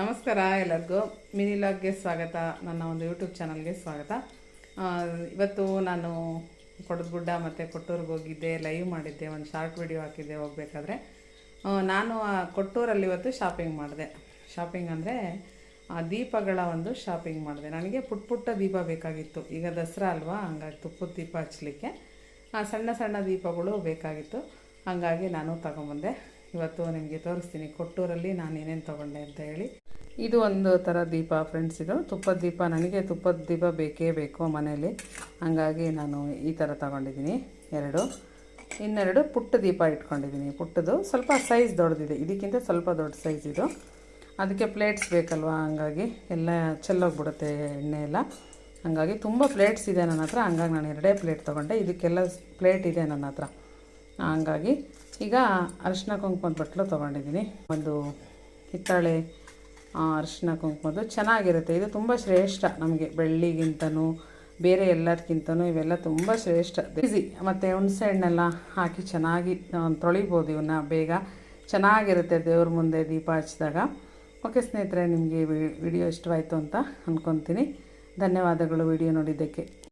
ನಮಸ್ಕಾರ ಎಲ್ಲರಿಗೂ. ಮಿನಿ ಲಾಗ್ಗೆ ಸ್ವಾಗತ. ನನ್ನ ಒಂದು ಯೂಟ್ಯೂಬ್ ಚಾನಲ್ಗೆ ಸ್ವಾಗತ. ಇವತ್ತು ನಾನು ಕೊಡದಗುಡ್ಡ ಮತ್ತು ಕೊಟ್ಟೂರಿಗೆ ಹೋಗಿದ್ದೆ ಲೈವ್ ಮಾಡಿದ್ದೆ, ಒಂದು ಶಾರ್ಟ್ ವಿಡಿಯೋ ಹಾಕಿದ್ದೆ ಹೋಗಬೇಕಾದ್ರೆ. ನಾನು ಕೊಟ್ಟೂರಲ್ಲಿ ಇವತ್ತು ಶಾಪಿಂಗ್ ಮಾಡಿದೆ. ಶಾಪಿಂಗ್ ಅಂದರೆ ದೀಪಗಳ ಒಂದು ಶಾಪಿಂಗ್ ಮಾಡಿದೆ. ನನಗೆ ಪುಟ್ಟ ಪುಟ್ಟ ದೀಪ ಬೇಕಾಗಿತ್ತು. ಈಗ ದಸರಾ ಅಲ್ವಾ, ಹಂಗಾಗಿ ತುಪ್ಪದ ದೀಪ ಹಚ್ಚಲಿಕ್ಕೆ ಸಣ್ಣ ಸಣ್ಣ ದೀಪಗಳು ಬೇಕಾಗಿತ್ತು. ಹಾಗಾಗಿ ನಾನು ತಗೊಂಬಂದೆ. ಇವತ್ತು ನಿಮಗೆ ತೋರಿಸ್ತೀನಿ ಕೊಟ್ಟೂರಲ್ಲಿ ನಾನು ಏನೇನು ತೊಗೊಂಡೆ ಅಂತ ಹೇಳಿ. ಇದು ಒಂದು ಥರ ದೀಪ ಫ್ರೆಂಡ್ಸ್ ಇದು ತುಪ್ಪದ ದೀಪ. ನನಗೆ ತುಪ್ಪದ ದೀಪ ಬೇಕೇ ಬೇಕು ಮನೆಯಲ್ಲಿ. ಹಾಗಾಗಿ ನಾನು ಈ ಥರ ತಗೊಂಡಿದ್ದೀನಿ. ಎರಡು. ಇನ್ನೆರಡು ಪುಟ್ಟ ದೀಪ ಇಟ್ಕೊಂಡಿದ್ದೀನಿ. ಪುಟ್ಟದು ಸ್ವಲ್ಪ ಸೈಜ್ ದೊಡ್ಡದಿದೆ. ಇದಕ್ಕಿಂತ ಸ್ವಲ್ಪ ದೊಡ್ಡ ಸೈಜ್ ಇದು. ಅದಕ್ಕೆ ಪ್ಲೇಟ್ಸ್ ಬೇಕಲ್ವಾ? ಹಂಗಾಗಿ ಎಲ್ಲ ಚೆಲ್ಲೋಗ್ಬಿಡುತ್ತೆ ಎಣ್ಣೆ ಎಲ್ಲ. ಹಾಗಾಗಿ ತುಂಬ ಪ್ಲೇಟ್ಸ್ ಇದೆ ನನ್ನ ಹತ್ರ. ಹಂಗಾಗಿ ನಾನು ಎರಡೇ ಪ್ಲೇಟ್ ತೊಗೊಂಡೆ. ಇದಕ್ಕೆಲ್ಲ ಪ್ಲೇಟ್ ಇದೆ ನನ್ನ ಹತ್ರ. ಹಂಗಾಗಿ ಈಗ ಅರಿಶಿನ ಕುಂಕುಮದ ಬಟ್ಲು ತೊಗೊಂಡಿದ್ದೀನಿ. ಒಂದು ಹಿತ್ತಾಳೆ ಅರಿಶಿನ ಕುಂಕುಮದ್ದು ಚೆನ್ನಾಗಿರುತ್ತೆ. ಇದು ತುಂಬ ಶ್ರೇಷ್ಠ ನಮಗೆ ಬೆಳ್ಳಿಗಿಂತನೂ, ಬೇರೆ ಎಲ್ಲದಕ್ಕಿಂತನೂ ಇವೆಲ್ಲ ತುಂಬ ಶ್ರೇಷ್ಠ. ಈಸಿ ಮತ್ತು ಹುಣಸೆ ಹಣ್ಣೆಲ್ಲ ಹಾಕಿ ಚೆನ್ನಾಗಿ ತೊಳಿಬೋದು ಇವನ್ನ ಬೇಗ. ಚೆನ್ನಾಗಿರುತ್ತೆ ದೇವ್ರ ಮುಂದೆ ದೀಪ ಹಚ್ಚಿದಾಗ. ಓಕೆ ಸ್ನೇಹಿತರೆ, ನಿಮಗೆ ವಿಡಿಯೋ ಇಷ್ಟವಾಯಿತು ಅಂತ ಅಂದ್ಕೊತೀನಿ ಧನ್ಯವಾದಗಳು. ವಿಡಿಯೋ ನೋಡಿದ್ದಕ್ಕೆ.